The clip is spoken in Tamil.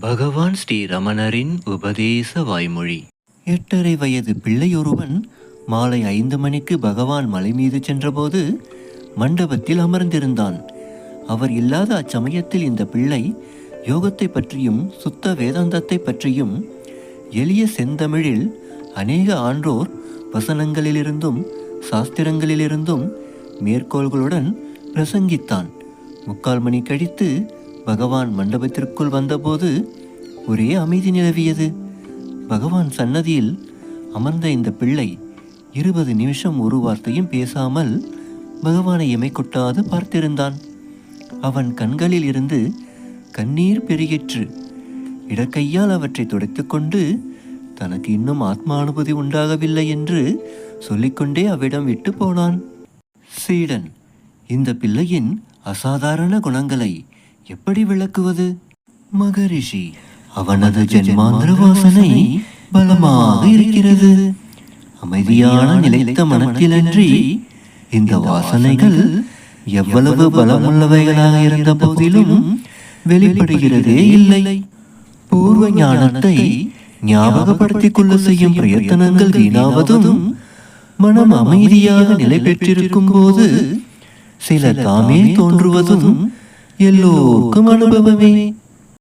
பகவான் ஸ்ரீ ரமணரின் உபதேச வாய்மொழி. எட்டரை வயது பிள்ளையொருவன் மாலை ஐந்து மணிக்கு பகவான் மலை மீது சென்றபோது மண்டபத்தில் அமர்ந்திருந்தான். அவர் இல்லாத அச்சமயத்தில் இந்த பிள்ளை யோகத்தை பற்றியும் சுத்த வேதாந்தத்தை பற்றியும் எளிய செந்தமிழில் அநேக ஆன்றோர் வசனங்களிலிருந்தும் சாஸ்திரங்களிலிருந்தும் மேற்கோள்களுடன் பிரசங்கித்தான். முக்கால் மணி கழித்து பகவான் மண்டபத்திற்குள் வந்தபோது ஒரே அமைதி நிலவியது. பகவான் சன்னதியில் அமர்ந்த இந்த பிள்ளை இருபது நிமிஷம் ஒரு வார்த்தையும் பேசாமல் பகவானை எமை கொட்டாது பார்த்திருந்தான். அவன் கண்களில் இருந்து கண்ணீர் பெருகிற்று. இடக்கையால் அவற்றை துடைத்துக்கொண்டு தனக்கு இன்னும் ஆத்மானுபூதி உண்டாகவில்லை என்று சொல்லிக்கொண்டே அவ்விடம் விட்டு போனான். சீடன் இந்த பிள்ளையின் அசாதாரண குணங்களை எப்படி விளக்குவது? மகரிஷி அவனது ஜென்மாந்திர வாசனை பலமாக இருக்கிறது. அமைதியான நிலைத்த மனத்திலன்றி இந்த வாசனைகள் எவ்வளவு பலமுள்ளவைகளாக இருந்த போதிலும் வெளிப்படுகிறதே இல்லை. பூர்வ ஞானத்தை ஞாபகப்படுத்திக் கொள்ள செய்யும் பிரயத்தனங்கள் வீணாவதும் மனம் அமைதியாக நிலை பெற்றிருக்கும் போது சில தாமே தோன்றுவதும் எல்லோருக்கும் அனுபவமே